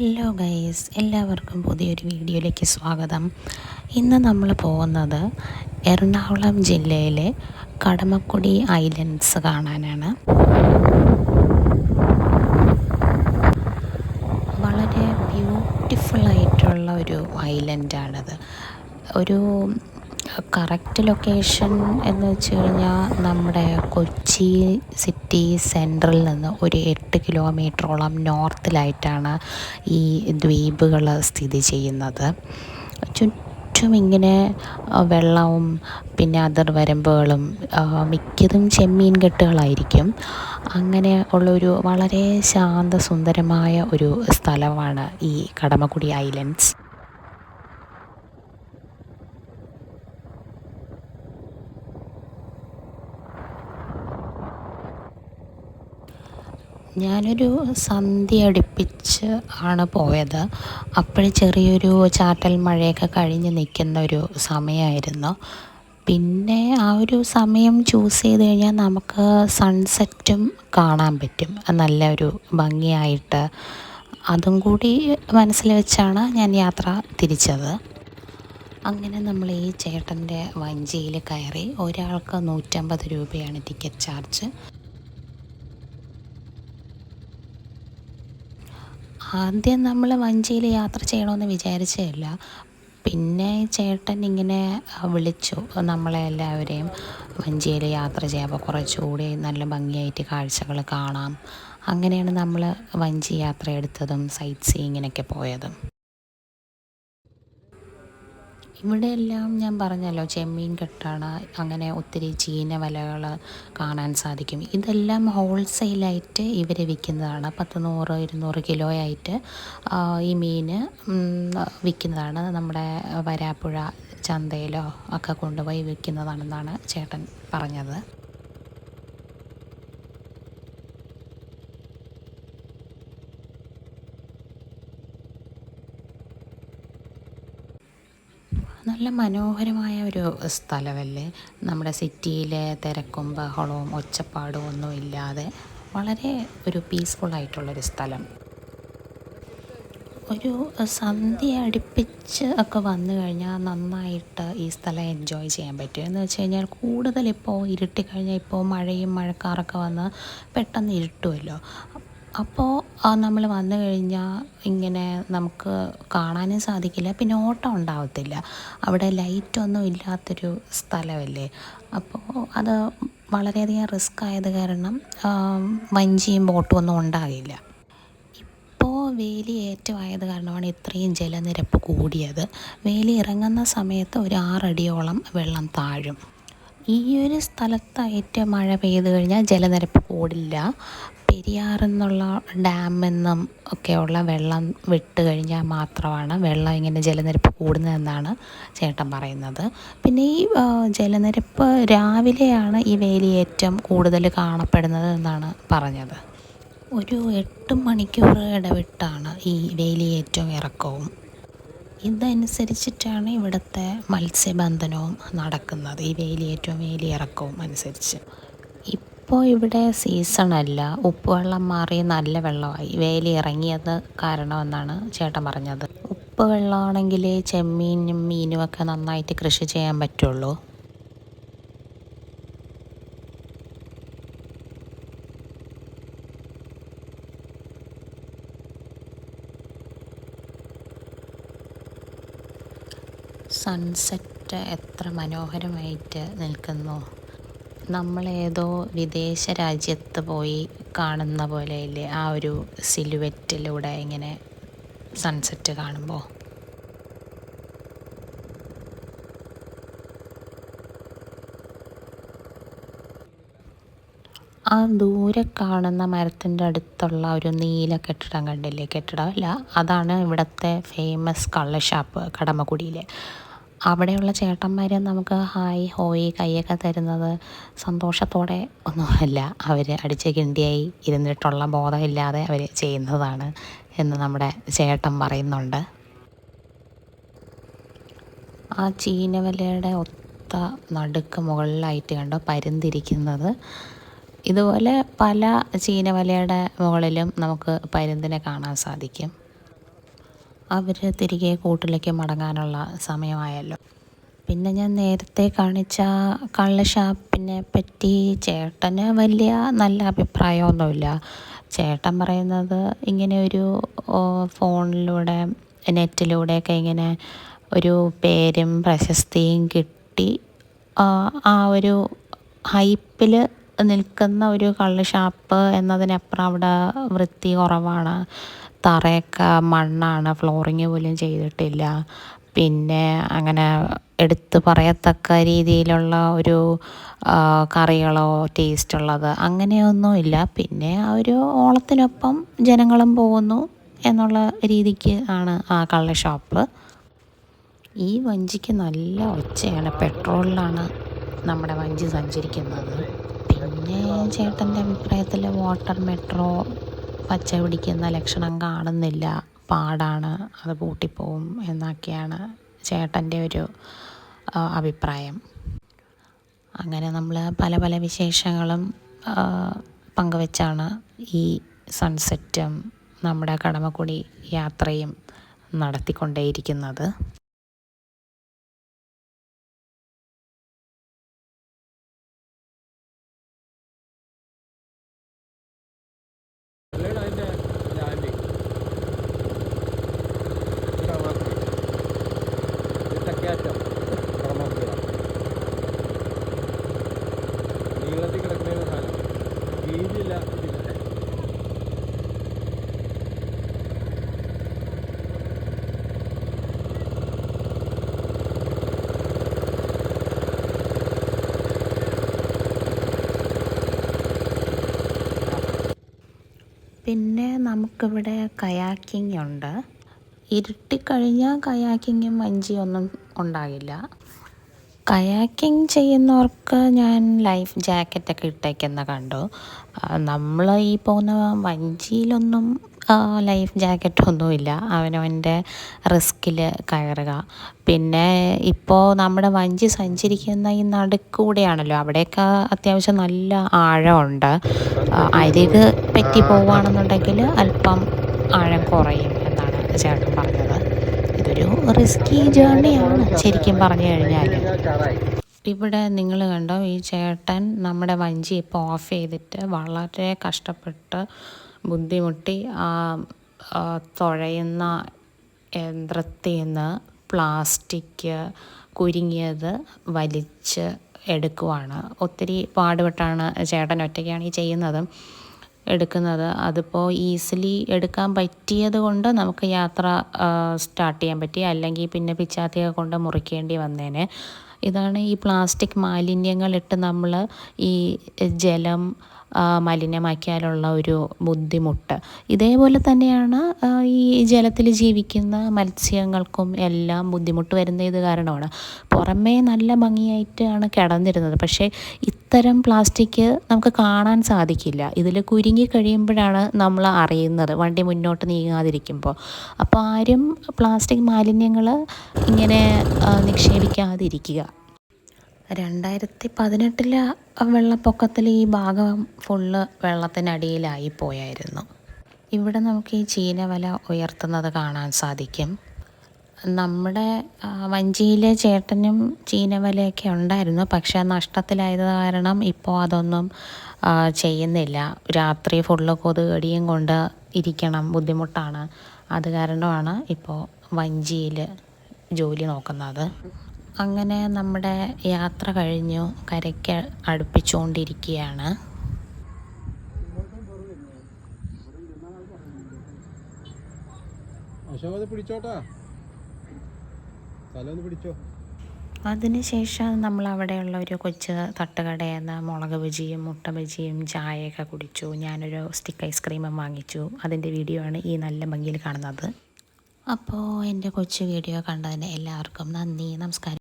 Hello guys എല്ലാവർക്കും പുതിയൊരു വീഡിയോയിലേക്ക് സ്വാഗതം. ഇന്ന് നമ്മൾ പോകുന്നത് എറണാകുളം ജില്ലയിലെ കടമക്കുടി ഐലൻഡ്സ് കാണാനാണ്. വളരെ ബ്യൂട്ടിഫുൾ ആയിട്ടുള്ള ഒരു ഐലൻഡാണത്. ഒരു കറക്റ്റ് ലൊക്കേഷൻ എന്ന് വെച്ച് കഴിഞ്ഞാൽ നമ്മുടെ കൊച്ചി സിറ്റി സെന്ററിൽ നിന്ന് ഒരു എട്ട് കിലോമീറ്ററോളം നോർത്തിലായിട്ടാണ് ഈ ദ്വീപുകൾ സ്ഥിതി ചെയ്യുന്നത്. ചുറ്റും ഇങ്ങനെ വെള്ളവും പിന്നെ അതിർവരമ്പുകളും മിക്കതും ചെമ്മീൻ കെട്ടുകളായിരിക്കും. അങ്ങനെ ഉള്ളൊരു വളരെ ശാന്തസുന്ദരമായ ഒരു സ്ഥലമാണ് ഈ കടമക്കുടി ഐലൻഡ്സ്. ഞാനൊരു സന്ധ്യ അടുപ്പിച്ച് ആണ് പോയത്. അപ്പോൾ ചെറിയൊരു ചാറ്റൽ മഴയൊക്കെ കഴിഞ്ഞ് നിൽക്കുന്ന ഒരു സമയമായിരുന്നു പിന്നെ ആ ഒരു സമയം ചൂസ് ചെയ്ത് കഴിഞ്ഞാൽ നമുക്ക് സൺസെറ്റും കാണാൻ പറ്റും. നല്ല ഒരു ഭംഗിയായിട്ട്. അതും കൂടി മനസ്സിൽ വെച്ചാണ് ഞാൻ യാത്ര തിരിച്ചത്. അങ്ങനെ നമ്മൾ ഈ ചേട്ടന്റെ വഞ്ചിയിൽ കയറി ഒരാൾക്ക് നൂറ്റമ്പത് രൂപയാണ് ടിക്കറ്റ് ചാർജ് ആദ്യം നമ്മൾ വഞ്ചിയിൽ യാത്ര ചെയ്യണമെന്ന് വിചാരിച്ചതല്ല പിന്നെ ചേട്ടൻ ഇങ്ങനെ വിളിച്ചു. നമ്മളെ എല്ലാവരെയും വഞ്ചിയിൽ യാത്ര ചെയ്യാം. അപ്പോൾ കുറച്ചുകൂടി നല്ല ഭംഗിയായിട്ട് കാഴ്ചകൾ കാണാം. അങ്ങനെയാണ് നമ്മൾ വഞ്ചി യാത്ര എടുത്തതും സൈറ്റ് സീയിങ്ങിനൊക്കെ പോയതും. ഇവിടെയെല്ലാം ഞാൻ പറഞ്ഞല്ലോ ചെമ്മീൻ കെട്ടാണ് അങ്ങനെ ഒത്തിരി ചീന വലകൾ കാണാൻ സാധിക്കും. ഇതെല്ലാം ഹോൾസെയിലായിട്ട് ഇവർ വിൽക്കുന്നതാണ്. പത്ത് നൂറ് ഇരുന്നൂറ് കിലോ ആയിട്ട് ഈ മീൻ വിൽക്കുന്നതാണ്. നമ്മുടെ വരാപ്പുഴ ചന്തയിലോ ഒക്കെ കൊണ്ടുപോയി വിൽക്കുന്നതാണെന്നാണ് ചേട്ടൻ പറഞ്ഞത്. നല്ല മനോഹരമായ ഒരു സ്ഥലമല്ലേ? നമ്മുടെ സിറ്റിയിലെ തിരക്കും ബഹളവും ഒച്ചപ്പാടും ഒന്നും ഇല്ലാതെ വളരെ ഒരു പീസ്ഫുൾ ആയിട്ടുള്ളൊരു സ്ഥലം. ഒരു സന്ധ്യ അടുപ്പിച്ച് ഒക്കെ വന്നു കഴിഞ്ഞാൽ നന്നായിട്ട് ഈ സ്ഥലം എൻജോയ് ചെയ്യാൻ പറ്റും. എന്ന് വെച്ച് കഴിഞ്ഞാൽ കൂടുതൽ ഇപ്പോൾ ഇപ്പോൾ മഴയും മഴക്കാറൊക്കെ വന്ന് പെട്ടെന്ന് ഇരുട്ടുമല്ലോ. അപ്പോൾ നമ്മൾ വന്നു കഴിഞ്ഞാൽ ഇങ്ങനെ നമുക്ക് കാണാനും സാധിക്കില്ല. പിന്നെ ഓട്ടം ഉണ്ടാവത്തില്ല. അവിടെ ലൈറ്റൊന്നും ഇല്ലാത്തൊരു സ്ഥലമല്ലേ? അപ്പോൾ അത് വളരെയധികം റിസ്ക് ആയത് കാരണം വഞ്ചിയും ബോട്ടും ഒന്നും ഉണ്ടാകില്ല വേലി ഏറ്റമായത് കാരണമാണ് ഇത്രയും ജലനിരപ്പ് കൂടിയത്. വേലി ഇറങ്ങുന്ന സമയത്ത് ഒരു ആറടിയോളം വെള്ളം താഴും. ഈ ഒരു സ്ഥലത്തായിട്ട് മഴ പെയ്തു കഴിഞ്ഞാൽ ജലനിരപ്പ് കൂടില്ല. പെരിയാറെന്നുള്ള ഡാമെന്നും ഒക്കെയുള്ള വെള്ളം വിട്ട് കഴിഞ്ഞാൽ മാത്രമാണ് വെള്ളം ഇങ്ങനെ ജലനിരപ്പ് കൂടുന്നതെന്നാണ് ചേട്ടൻ പറയുന്നത്. പിന്നെ ഈ ജലനിരപ്പ് രാവിലെയാണ് ഈ വേലിയേറ്റം കൂടുതൽ കാണപ്പെടുന്നത് എന്നാണ് പറഞ്ഞത്. ഒരു എട്ട് മണിക്കൂർ ഇടവിട്ടാണ് ഈ വേലിയേറ്റവും ഇറക്കവും. ഇതനുസരിച്ചിട്ടാണ് ഇവിടുത്തെ മത്സ്യബന്ധനവും നടക്കുന്നത്. ഈ വേലിയേറ്റവും വേലിയിറക്കവും അനുസരിച്ച്. ഇപ്പോൾ ഇവിടെ സീസണല്ല ഉപ്പുവെള്ളം മാറി നല്ല വെള്ളമായി. വേലി ഇറങ്ങിയത് കാരണമെന്നാണ് ചേട്ടൻ പറഞ്ഞത്. ഉപ്പ് വെള്ളമാണെങ്കിൽ ചെമ്മീനും മീനും ഒക്കെ നന്നായിട്ട് കൃഷി ചെയ്യാൻ പറ്റുള്ളൂ. സൺസെറ്റ് എത്ര മനോഹരമായിട്ട് നിൽക്കുന്നു. നമ്മളേതോ വിദേശ രാജ്യത്ത് പോയി കാണുന്ന പോലെ ഇല്ലേ ആ ഒരു സിലുവറ്റിലൂടെ ഇങ്ങനെ സൺസെറ്റ് കാണുമ്പോൾ ആ ദൂരെ കാണുന്ന മരത്തിന്റെ അടുത്തുള്ള ഒരു നീല കെട്ടിടം കണ്ടില്ലേ? കെട്ടിടമല്ല അതാണ് ഇവിടുത്തെ ഫേമസ് കള്ളഷാപ്പ് കടമക്കുടിയിലെ. അവിടെയുള്ള ചേട്ടന്മാർ നമുക്ക് ഹായ് ഹോയ് കൈയൊക്കെ തരുന്നത് സന്തോഷത്തോടെ ഒന്നുമല്ല. അവർ അടിച്ച് കിണ്ടിയായി ഇരുന്നിട്ടുള്ള ബോധമില്ലാതെ അവർ ചെയ്യുന്നതാണ് എന്ന് നമ്മുടെ ചേട്ടൻ പറയുന്നുണ്ട്. ആ ചീനവലയുടെ ഒത്ത നടുക്ക് മുകളിലായിട്ട് കണ്ടോ പരുന്തിരിക്കുന്നത്. ഇതുപോലെ പല ചീനവലയുടെ മുകളിലും നമുക്ക് പരുന്തിനെ കാണാൻ സാധിക്കും. അവർ തിരികെ കൂട്ടിലേക്ക് മടങ്ങാനുള്ള സമയമായല്ലോ. പിന്നെ ഞാൻ നേരത്തെ കാണിച്ച കള്ള് ഷാപ്പിനെ പറ്റി ചേട്ടന് വലിയ നല്ല അഭിപ്രായമൊന്നുമില്ല. ചേട്ടൻ പറയുന്നത് ഇങ്ങനെ ഒരു ഫോണിലൂടെ നെറ്റിലൂടെയൊക്കെ ഇങ്ങനെ ഒരു പേരും പ്രശസ്തിയും കിട്ടി ആ ഒരു ഹൈപ്പിൽ നിൽക്കുന്ന ഒരു കള്ള് ഷാപ്പ് എന്നതിനപ്പുറം അവിടെ വൃത്തി കുറവാണ്. തറയൊക്കെ മണ്ണാണ് ഫ്ലോറിങ് പോലും ചെയ്തിട്ടില്ല. പിന്നെ അങ്ങനെ എടുത്തു പറയത്തക്ക രീതിയിലുള്ള ഒരു കറികളോ ടേസ്റ്റുള്ളത് അങ്ങനെയൊന്നും അങ്ങനെയൊന്നുമില്ല പിന്നെ ആ ഒരു ഓളത്തിനൊപ്പം ജനങ്ങളും പോകുന്നു എന്നുള്ള രീതിക്ക് ആണ് ആ കള്ള ഷോപ്പ് ഈ വഞ്ചിക്ക് നല്ല ഒച്ചയാണ്. പെട്രോളിലാണ് നമ്മുടെ വഞ്ചി സഞ്ചരിക്കുന്നത്. പിന്നെ ചേട്ടന്റെ അഭിപ്രായത്തിൽ വാട്ടർ മെട്രോ പച്ച പിടിക്കുന്ന ലക്ഷണം കാണുന്നില്ല. പാടാണ്. അത് പൂട്ടിപ്പോവും എന്നൊക്കെയാണ് ചേട്ടന്റെ ഒരു അഭിപ്രായം. അങ്ങനെ നമ്മൾ പല പല വിശേഷങ്ങളും പങ്കുവെച്ചാണ് ഈ സൺസെറ്റും നമ്മുടെ കടമക്കുടി യാത്രയും നടത്തിക്കൊണ്ടേയിരിക്കുന്നത്. പിന്നെ നമുക്കിവിടെ കയാക്കിംഗ് ഉണ്ട്. ഇരുട്ടിക്കഴിഞ്ഞാൽ കയാക്കിങ്ങും വഞ്ചിയൊന്നും ഉണ്ടാകില്ല. കയാക്കിംഗ് ചെയ്യുന്നവർക്ക് ഞാൻ ലൈഫ് ജാക്കറ്റൊക്കെ ഇട്ടേക്കുന്ന കണ്ടു. നമ്മൾ ഈ പോകുന്ന വഞ്ചിയിലൊന്നും ലൈഫ് ജാക്കറ്റൊന്നുമില്ല. അവനവന്റെ റിസ്കിൽ കയറുക. പിന്നെ ഇപ്പോൾ നമ്മുടെ വഞ്ചി സഞ്ചരിക്കുന്ന ഈ നടുക്കൂടെയാണല്ലോ അവിടെയൊക്കെ അത്യാവശ്യം നല്ല ആഴമുണ്ട്. അരിക് പറ്റി പോവുകയാണെന്നുണ്ടെങ്കിൽ അല്പം ആഴം കുറയും എന്നാണ് ചേട്ടൻ പറഞ്ഞത്. ഇതൊരു റിസ്കി ജേർണിയാണ് ശരിക്കും പറഞ്ഞു കഴിഞ്ഞാൽ ഇവിടെ നിങ്ങൾ കണ്ടോ ഈ ചേട്ടൻ നമ്മുടെ വഞ്ചി ഇപ്പോൾ ഓഫ് ചെയ്തിട്ട് വളരെ കഷ്ടപ്പെട്ട് ബുദ്ധിമുട്ടി ആ തുഴയുന്ന യന്ത്രത്തിൽ നിന്ന് പ്ലാസ്റ്റിക് കുരുങ്ങിയത് വലിച്ച് എടുക്കുവാണ്. ഒത്തിരി പാടുപെട്ടാണ് ചേട്ടൻ ഒറ്റയ്ക്കാണ് ഈ ചെയ്യുന്നത്. എടുക്കുന്നത്. അതിപ്പോൾ ഈസിലി എടുക്കാൻ പറ്റിയത് കൊണ്ട് നമുക്ക് യാത്ര സ്റ്റാർട്ട് ചെയ്യാൻ പറ്റി. അല്ലെങ്കിൽ പിന്നെ പിച്ചാത്തിയൊക്കെ കൊണ്ട് മുറിക്കേണ്ടി വന്നേനെ. ഇതാണ് ഈ പ്ലാസ്റ്റിക് മാലിന്യങ്ങളിട്ട് നമ്മൾ ഈ ജലം മലിനമാക്കിയാലുള്ള ഒരു ബുദ്ധിമുട്ട്. ഇതേപോലെ തന്നെയാണ് ഈ ജലത്തിൽ ജീവിക്കുന്ന മത്സ്യങ്ങൾക്കും എല്ലാം ബുദ്ധിമുട്ട് വരുന്ന ഇത് കാരണമാണ്. പുറമേ നല്ല ഭംഗിയായിട്ടാണ് കിടന്നിരുന്നത്. പക്ഷേ ഇത്തരം പ്ലാസ്റ്റിക് നമുക്ക് കാണാൻ സാധിക്കില്ല. ഇതിൽ കുരുങ്ങി കഴിയുമ്പോഴാണ് നമ്മൾ അറിയുന്നത്. വണ്ടി മുന്നോട്ട് നീങ്ങാതിരിക്കുമ്പോൾ. അപ്പോൾ ആരും പ്ലാസ്റ്റിക് മാലിന്യങ്ങൾ ഇങ്ങനെ നിക്ഷേപിക്കാതിരിക്കുക. രണ്ടായിരത്തി പതിനെട്ടിലെ വെള്ളപ്പൊക്കത്തിൽ ഈ ഭാഗം ഫുള്ള് വെള്ളത്തിനടിയിലായി പോയായിരുന്നു. ഇവിടെ നമുക്ക് ഈ ചീനവല ഉയർത്തുന്നത് കാണാൻ സാധിക്കും. നമ്മുടെ വഞ്ചിയിലെ ചേട്ടനും ചീനവലയൊക്കെ ഉണ്ടായിരുന്നു. പക്ഷെ നഷ്ടത്തിലായത് കാരണം ഇപ്പോൾ അതൊന്നും ചെയ്യുന്നില്ല. രാത്രി ഫുള്ള് കൊതുകടിയും കൊണ്ട് ഇരിക്കണം ബുദ്ധിമുട്ടാണ്. അത് കാരണമാണ് ഇപ്പോൾ വഞ്ചിയിൽ ജോലി നോക്കുന്നത്. അങ്ങനെ നമ്മുടെ യാത്ര കഴിഞ്ഞു. കരയ്ക്ക് അടുപ്പിച്ചുകൊണ്ടിരിക്കുകയാണ്. പിടിച്ചോട്ടാ? അതിനുശേഷം നമ്മൾ അവിടെയുള്ള ഒരു കൊച്ച് തട്ടുകടയിൽ നിന്ന് മുളക് ബജിയും മുട്ട ബജിയും ചായയൊക്കെ കുടിച്ചു. ഞാനൊരു സ്റ്റിക്ക് ഐസ്ക്രീമും വാങ്ങിച്ചു. അതിന്റെ വീഡിയോ ആണ് ഈ നല്ല ഭംഗിയിൽ കാണുന്നത്. അപ്പോൾ എന്റെ കൊച്ചു വീഡിയോ കണ്ടതിന് എല്ലാവർക്കും നന്ദി. നമസ്കാരം.